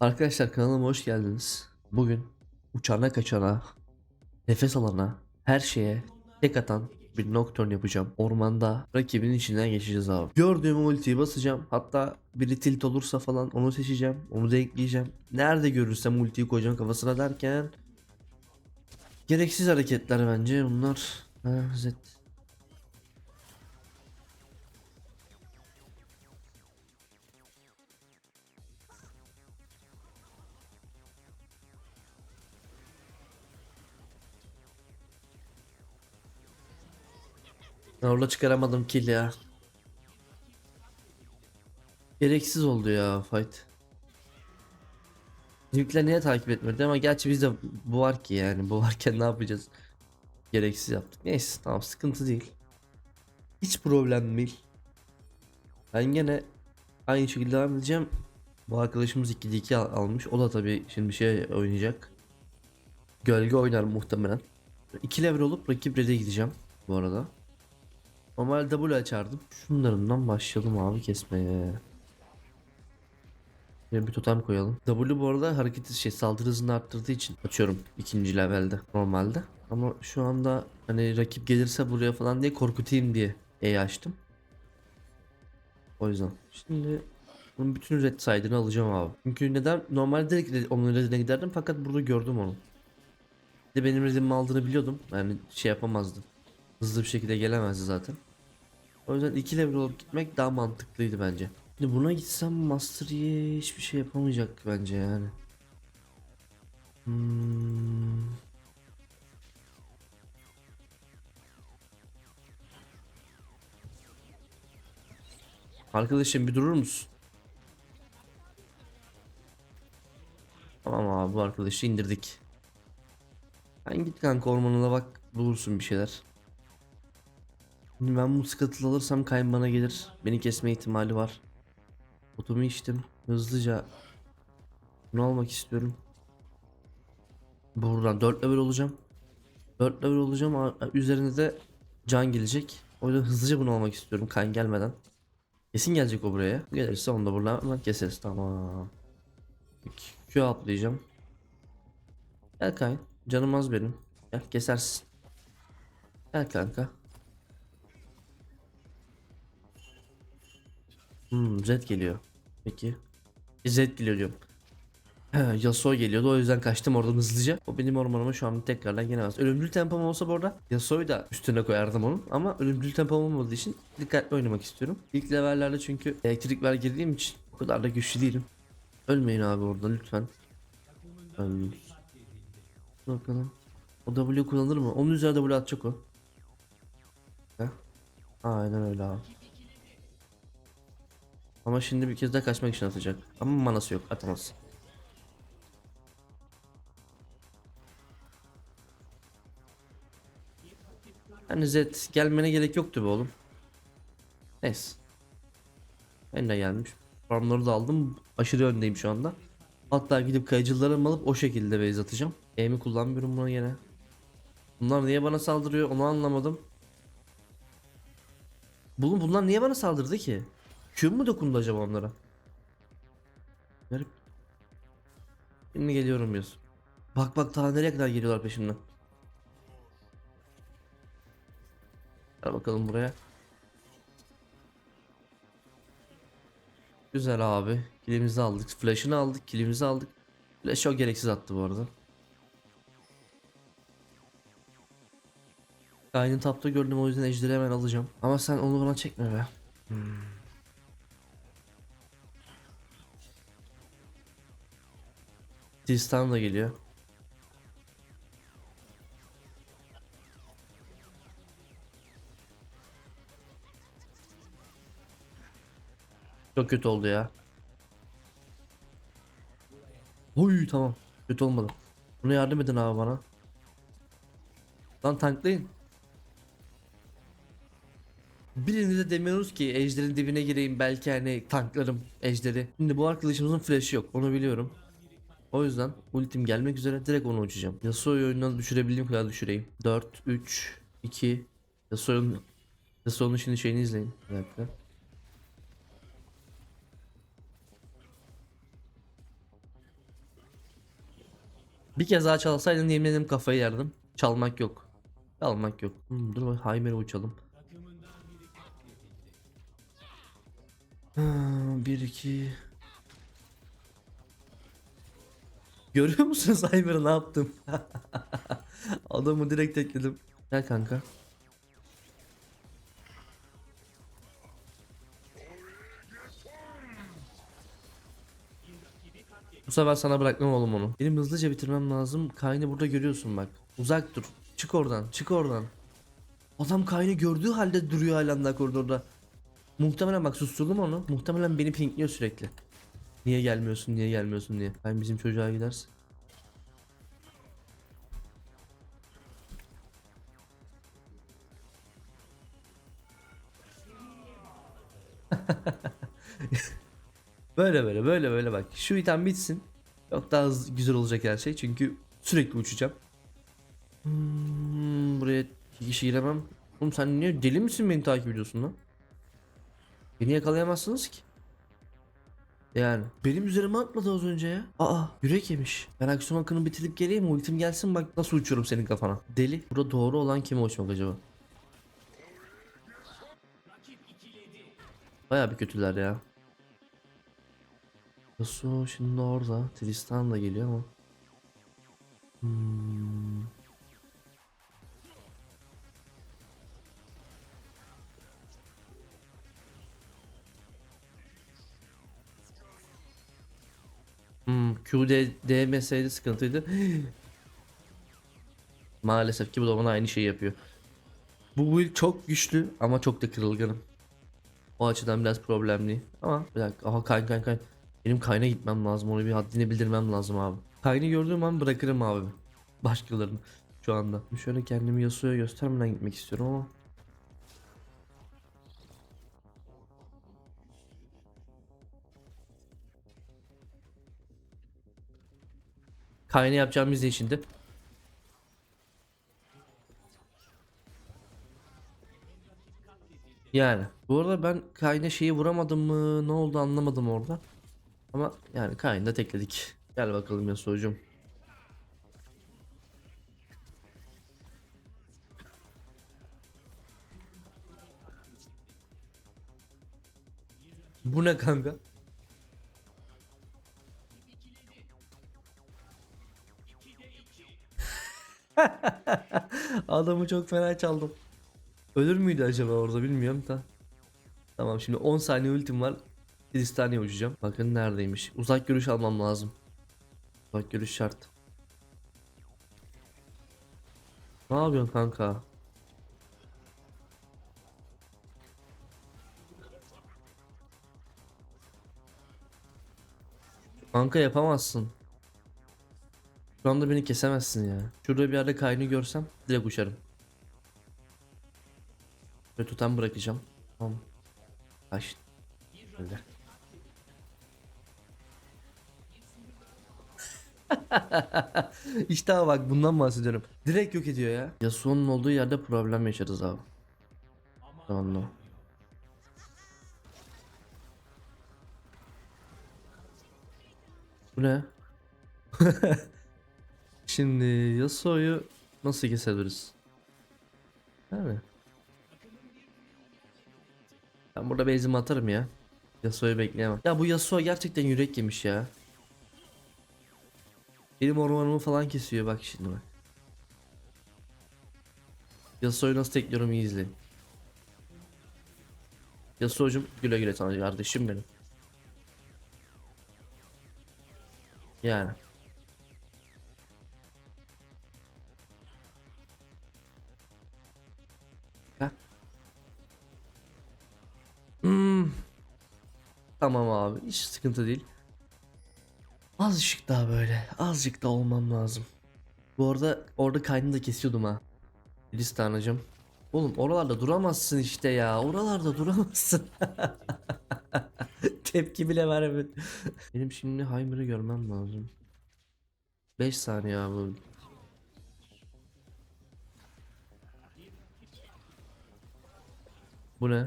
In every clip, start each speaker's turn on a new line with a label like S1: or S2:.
S1: Arkadaşlar kanalıma hoş geldiniz. Bugün uçana kaçana, nefes alana, her şeye tek atan bir nocturne yapacağım. Ormanda rakibin içinden geçeceğiz abi. Gördüğüm ultiyi basacağım. Hatta biri tilt olursa falan onu seçeceğim. Onu da ekleyeceğim. Nerede görürsem ultiyi koyacağım kafasına derken gereksiz hareketler bence bunlar. Ha, Zed. Orada çıkaramadım kill ya. Gereksiz oldu ya fight. Bizimkiler niye takip etmedi ama gerçi bizde bu var ki yani bu varken ne yapacağız? Gereksiz yaptık. Neyse tamam sıkıntı değil. Hiç problem değil. Ben gene aynı şekilde devam edeceğim. Bu arkadaşımız 2'de 2 al- almış. O da tabii şimdi şey oynayacak. Gölge oynar muhtemelen. 2 level olup rakip red'e gideceğim bu arada. Normal W açardım. Şunlarından başlayalım abi kesmeye. Yine bir totem koyalım. W bu arada hareket şey saldırı hızını arttırdığı için açıyorum ikinci levelde normalde. Ama şu anda hani rakip gelirse buraya falan diye korkutayım diye E açtım. O yüzden. Şimdi bunun bütün red side'ını alacağım abi. Çünkü neden? Normalde direkt onun redine giderdim fakat burada gördüm onu. Bir de benim redimi aldığını biliyordum. Yani şey yapamazdı. Hızlı bir şekilde gelemezdi zaten. O yüzden 2 level olup gitmek daha mantıklıydı bence. Şimdi buna gitsem Master Yi hiçbir şey yapamayacak bence yani. Hmm. Arkadaşım bir durur musun? Tamam abi bu arkadaşı indirdik. Sen git kanka ormanına bak bulursun bir şeyler. Ben bu skatıl alırsam kayın bana gelir. Beni kesme ihtimali var. Otumu içtim. Hızlıca bunu almak istiyorum. Buradan 4 level olacağım. 4 level olacağım üzerine de can gelecek. O yüzden hızlıca bunu almak istiyorum kan gelmeden. Kesin gelecek o buraya. Gelirse onu da buradan hemen keseriz. Tamam. Q atlayacağım. Gel Kayn. Canım az benim. Gel kesersin. Gel kanka. Hmm, Zed geliyor. Peki. Zed geliyor diyorum. Yasuo geliyordu o yüzden kaçtım oradan hızlıca. O benim ormanıma şu an tekrardan gelemez. Ölümcül tempom olsa bu arada Yasuo'yu da üstüne koyardım onun. Ama ölümcül tempom olmadığı için dikkatli oynamak istiyorum. İlk levellerde çünkü elektrik ver girdiğim için o kadar da güçlü değilim. Ölmeyin abi orada lütfen. Öl. Bakalım. O W kullanır mı? Onun üzerine W atacak o. Heh. Aynen öyle abi. Ama şimdi bir kez daha kaçmak için atacak. Ama manası yok atamaz. Hani Zed gelmene gerek yoktu be oğlum. Neyse. Ben de gelmiş. Farmları da aldım. Aşırı öndeyim şu anda. Hatta gidip kayıcılarımı alıp o şekilde base atacağım. E'mi kullanmıyorum buna yine. Bunlar niye bana saldırıyor onu anlamadım. Bunun bunlar niye bana saldırdı ki? Q mu dokundu acaba onlara? Garip. Şimdi geliyorum Yusuf. Bak bak daha nereye kadar geliyorlar peşimden. Gel bakalım buraya. Güzel abi. Kilimizi aldık. Flash'ını aldık. Kilimizi aldık. Flash çok gereksiz attı bu arada. Aynı tapta gördüm o yüzden ejderi hemen alacağım. Ama sen onu bana çekme be. Hmm. Tristan da geliyor. Çok kötü oldu ya. Oy tamam. Kötü olmadı. Bunu yardım edin abi bana. Lan tanklayın. Birinize demiyoruz ki ejderin dibine gireyim belki hani tanklarım ejderi. Şimdi bu arkadaşımızın flash'ı yok onu biliyorum. O yüzden ultim gelmek üzere direkt onu uçacağım. Yasuo'yu oyundan düşürebildiğim kadar düşüreyim. 4, 3, 2. Yasuo'nun Yasuo'nun şimdi şeyini izleyin. Bir dakika. Bir kez daha çalsaydın yemin ederim kafayı yerdim. Çalmak yok. Çalmak yok. Hmm, dur bak Heimer'e uçalım. Hmm, 1 2 Görüyor musunuz Haymer'ı ne yaptım? Adamı direkt ekledim. Gel kanka. Bu sefer sana bırakmam oğlum onu. Benim hızlıca bitirmem lazım. Kayn'ı burada görüyorsun bak. Uzak dur. Çık oradan. Çık oradan. Adam Kayn'ı gördüğü halde duruyor daha koridorda. Muhtemelen bak susturdum onu. Muhtemelen beni pinkliyor sürekli. Niye gelmiyorsun niye gelmiyorsun diye. Kayn bizim çocuğa giderse. Böyle böyle böyle böyle bak. Şu item bitsin. Çok daha hızlı, güzel olacak her şey. Çünkü sürekli uçacağım. Hmm, buraya kişi giremem. Oğlum sen niye deli misin beni takip ediyorsun lan? Beni yakalayamazsınız ki. Yani benim üzerime atmadı az önce ya. Aa yürek yemiş. Ben aksiyon hakkını bitirip geleyim ultim gelsin bak nasıl uçuyorum senin kafana. Deli. Burada doğru olan kime uçmak acaba? Baya bir kötüler ya. Yasuo şimdi orada. Tristan da geliyor ama. Hmm. Hmm, Q de- değmeseydi sıkıntıydı. Maalesef ki bu da bana aynı şeyi yapıyor. Bu build çok güçlü ama çok da kırılganım. O açıdan biraz problemli. Ama bir dakika. Aha kayn kayn kayn. Benim kayna gitmem lazım. Onu bir haddini bildirmem lazım abi. Kaynı gördüğüm an bırakırım abi. Başkalarını şu anda. Şöyle kendimi Yasuo'ya göstermeden gitmek istiyorum ama. Kayna yapacağım izleyin şimdi. Yani bu arada ben Kayn'a şeyi vuramadım mı ne oldu anlamadım orada. Ama yani Kayn'da tekledik. Gel bakalım Yasuo'cum. Bu ne kanka? Adamı çok fena çaldım. Ölür müydü acaba orada bilmiyorum da. Tamam şimdi 10 saniye ultim var. Tristan'a uçacağım. Bakın neredeymiş. Uzak görüş almam lazım. Uzak görüş şart. Ne yapıyorsun kanka? Kanka yapamazsın. Şu anda beni kesemezsin ya. Şurada bir yerde kaynı görsem direkt uçarım. Ve tutan bırakacağım. Tamam. Kaç. Öyle. işte bak bundan bahsediyorum. Direkt yok ediyor ya. Yasuo'nun olduğu yerde problem yaşarız abi. Tamam. Bu ne? Şimdi Yasuo'yu nasıl kesebiliriz? Yani. Ben burada base'imi atarım ya. Yasuo'yu bekleyemem. Ya bu Yasuo gerçekten yürek yemiş ya. Benim ormanımı falan kesiyor bak şimdi bak. Yasuo'yu nasıl tekliyorum iyi izleyin. Yasuo'cum güle güle sana kardeşim benim. Yani. Hmm. Tamam abi hiç sıkıntı değil. Azıcık daha böyle azıcık da olmam lazım. Bu arada orada kaynını da kesiyordum ha. Filiz tanrıcım. Oğlum oralarda duramazsın işte ya. Oralarda duramazsın. Tepki bile veremedi. Benim şimdi Heimer'ı görmem lazım. 5 saniye abi. Bu ne?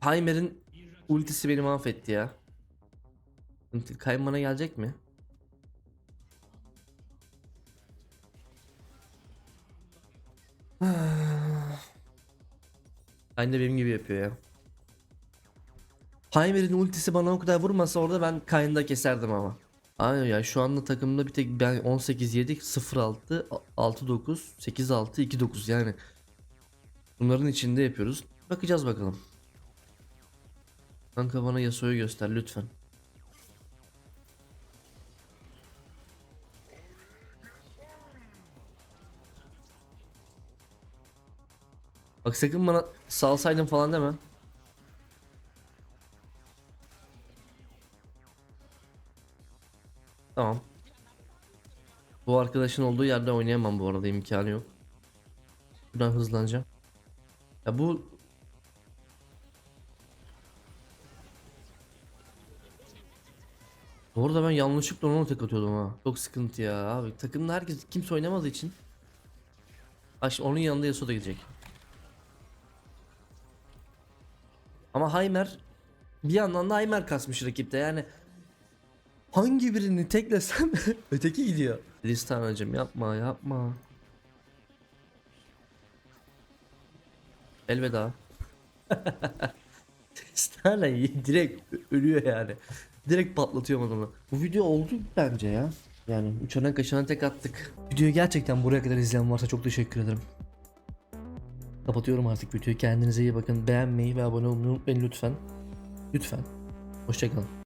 S1: Heimer'in ultisi beni mahvetti ya. Kaymana gelecek mi? Aynı benim gibi yapıyor ya. Heimer'in ultisi bana o kadar vurmasa orada ben Kayn'da keserdim ama. Aynen ya şu anda takımda bir tek ben 18 7 0 6 6 9 yani. Bunların içinde yapıyoruz. Bakacağız bakalım. Kanka bana Yasuo'yu göster lütfen. Bak sakın bana salsaydın falan deme. Tamam. Bu arkadaşın olduğu yerde oynayamam bu arada imkanı yok. Buradan hızlanacağım. Ya bu Bu arada ben yanlışlıkla ona tek atıyordum ha. Çok sıkıntı ya abi. Takımda herkes kimse oynamadığı için. Bak onun yanında Yasuo da gidecek. Ama Heimer bir yandan da Heimer kasmış rakipte yani. Hangi birini teklesem öteki gidiyor. Listanacım yapma yapma. Elveda. Listana direkt ölüyor yani. Direkt patlatıyor adamı. Bu video oldu bence ya. Yani uçana kaçana tek attık. Videoyu gerçekten buraya kadar izleyen varsa çok teşekkür ederim. Kapatıyorum artık videoyu. Kendinize iyi bakın. Beğenmeyi ve abone olmayı unutmayın lütfen. Lütfen. Hoşçakalın.